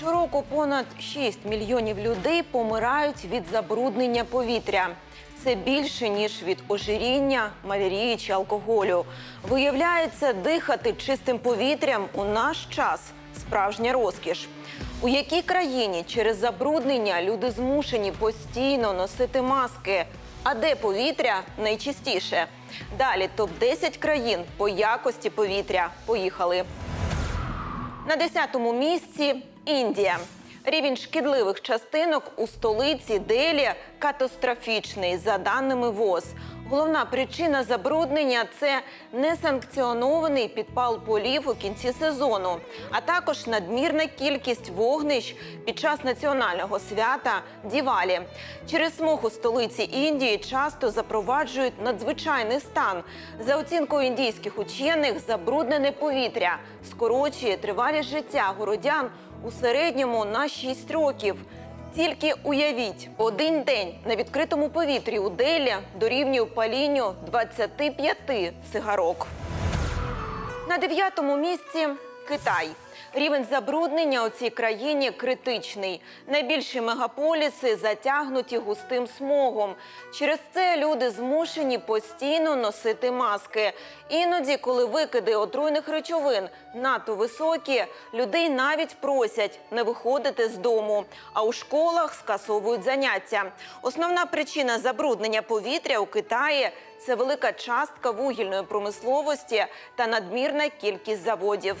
Щороку понад 6 мільйонів людей помирають від забруднення повітря. Це більше ніж від ожиріння, малярії чи алкоголю. Виявляється, дихати чистим повітрям у наш час справжня розкіш. У якій країні через забруднення люди змушені постійно носити маски? А де повітря найчистіше? Далі топ 10 країн по якості повітря. Поїхали. На 10-му місці Індія. Рівень шкідливих частинок у столиці Делі катастрофічний, за даними ВОЗ. Головна причина забруднення це несанкціонований підпал полів у кінці сезону, а також надмірна кількість вогнищ під час національного свята Дівалі. Через смог у столиці Індії часто запроваджують надзвичайний стан. За оцінкою індійських учених, забруднене повітря скорочує тривалість життя городян у середньому на 6 років. Тільки уявіть, один день на відкритому повітрі у Делі дорівнює палінню 25 цигарок. На дев'ятому місці Китай. Рівень забруднення у цій країні критичний. Найбільші мегаполіси затягнуті густим смогом. Через це люди змушені постійно носити маски. Іноді, коли викиди отруйних речовин надто високі, людей навіть просять не виходити з дому. А у школах скасовують заняття. Основна причина забруднення повітря у Китаї це велика частка вугільної промисловості та надмірна кількість заводів.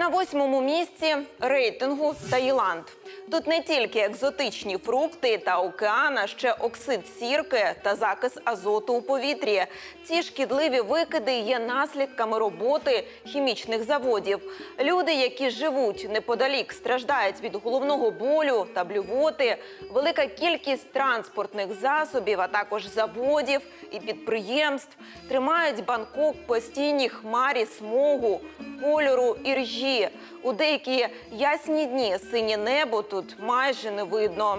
На восьмому місці рейтингу Таїланд. Тут не тільки екзотичні фрукти та океан, а ще оксид сірки та закис азоту у повітрі. Ці шкідливі викиди є наслідками роботи хімічних заводів. Люди, які живуть неподалік, страждають від головного болю та блювоти. Велика кількість транспортних засобів, а також заводів і підприємств тримають Бангкок в постійній хмарі смогу, кольору і ржі. У деякі ясні дні синє небо тут майже не видно.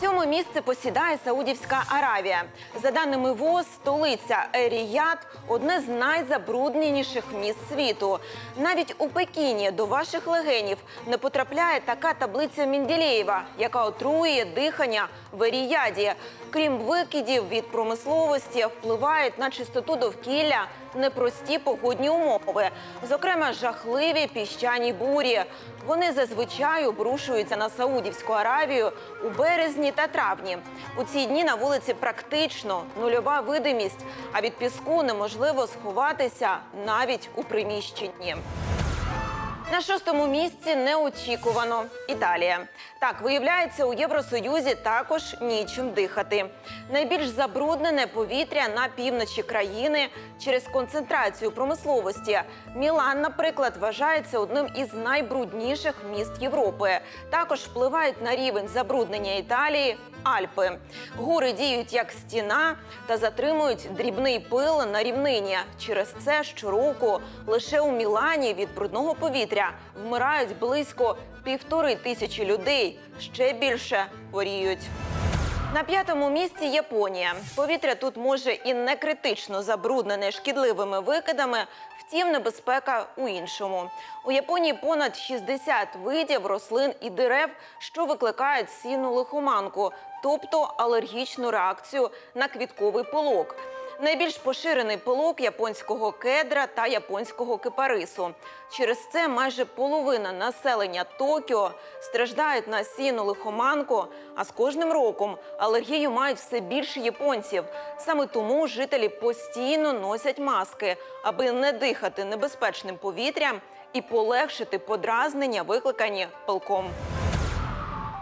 Сьоме місце посідає Саудівська Аравія. За даними ВОЗ, столиця Еріят – одне з найзабрудненіших міст світу. Навіть у Пекіні до ваших легенів не потрапляє така таблиця Мінділеєва, яка отруює дихання в Еріяді. Крім викидів від промисловості, впливають на чистоту довкілля непрості погодні умови, зокрема жахливі піщані бурі. Вони зазвичай обрушуються на Саудівську Аравію у березні та травні. У ці дні на вулиці практично нульова видимість, а від піску неможливо сховатися навіть у приміщенні. На шостому місці неочікувано Італія. Так, виявляється, у Євросоюзі також нічим дихати. Найбільш забруднене повітря на півночі країни через концентрацію промисловості. Мілан, наприклад, вважається одним із найбрудніших міст Європи. Також впливають на рівень забруднення Італії Альпи. Гори діють як стіна та затримують дрібний пил на рівнині. Через це щороку лише у Мілані від брудного повітря вмирають близько півтори тисячі людей. Ще більше хворіють. На п'ятому місці Японія. Повітря тут може і не критично забруднене шкідливими викидами. Втім, небезпека у іншому. У Японії понад 60 видів рослин і дерев, що викликають сінну лихоманку, тобто алергічну реакцію на квітковий пилок. Найбільш поширений пилок японського кедра та японського кипарису. Через це майже половина населення Токіо страждають на сіну лихоманку. А з кожним роком алергію мають все більше японців. Саме тому жителі постійно носять маски, аби не дихати небезпечним повітрям і полегшити подразнення, викликані пилком.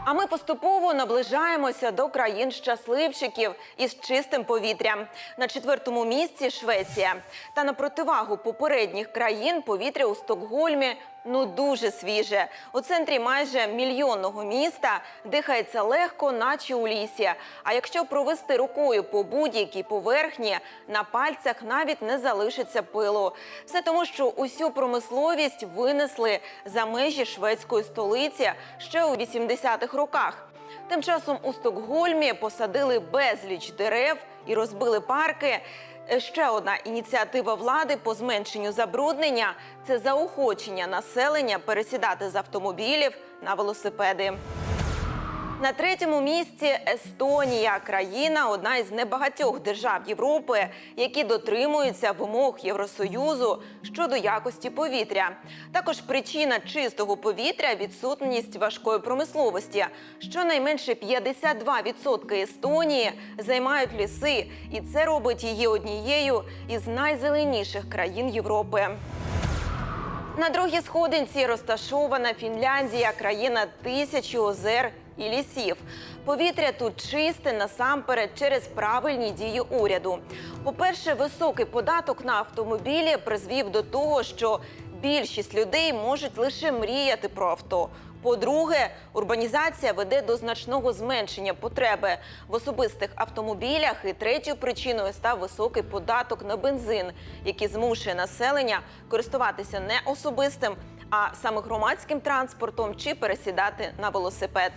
А ми поступово наближаємося до країн щасливчиків із чистим повітрям. На четвертому місці Швеція. Та на противагу попередніх країн повітря у Стокгольмі ну дуже свіже. У центрі майже мільйонного міста дихається легко, наче у лісі. А якщо провести рукою по будь-якій поверхні, на пальцях навіть не залишиться пилу. Все тому, що усю промисловість винесли за межі шведської столиці ще у 80-х роках. Тим часом у Стокгольмі посадили безліч дерев і розбили парки. Е, Ще одна ініціатива влади по зменшенню забруднення це заохочення населення пересідати з автомобілів на велосипеди. На третьому місці Естонія, країна одна із небагатьох держав Європи, які дотримуються вимог Євросоюзу щодо якості повітря. Також причина чистого повітря відсутність важкої промисловості. Щонайменше 52% Естонії займають ліси, і це робить її однією із найзеленіших країн Європи. На другій сходинці розташована Фінляндія, країна тисячі озер і лісів. Повітря тут чисте насамперед через правильні дії уряду. По-перше, високий податок на автомобілі призвів до того, що більшість людей можуть лише мріяти про авто. По-друге, урбанізація веде до значного зменшення потреби в особистих автомобілях. І третьою причиною став високий податок на бензин, який змушує населення користуватися не особистим, а саме громадським транспортом чи пересідати на велосипед.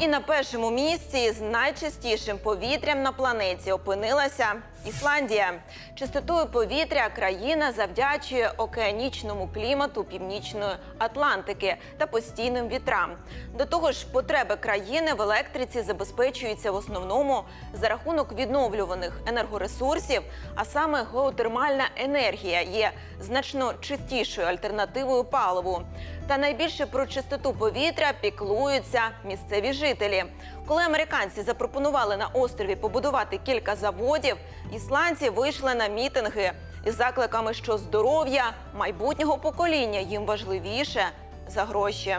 І на першому місці з найчистішим повітрям на планеті опинилася Ісландія. Чистотою повітря країна завдячує океанічному клімату північної Атлантики та постійним вітрам. До того ж, потреби країни в електриці забезпечуються в основному за рахунок відновлюваних енергоресурсів, а саме геотермальна енергія є значно чистішою альтернативою паливу. Та найбільше про чистоту повітря піклуються місцеві жителі. Коли американці запропонували на острові побудувати кілька заводів, ісландці вийшли на мітинги із закликами, що здоров'я майбутнього покоління їм важливіше за гроші.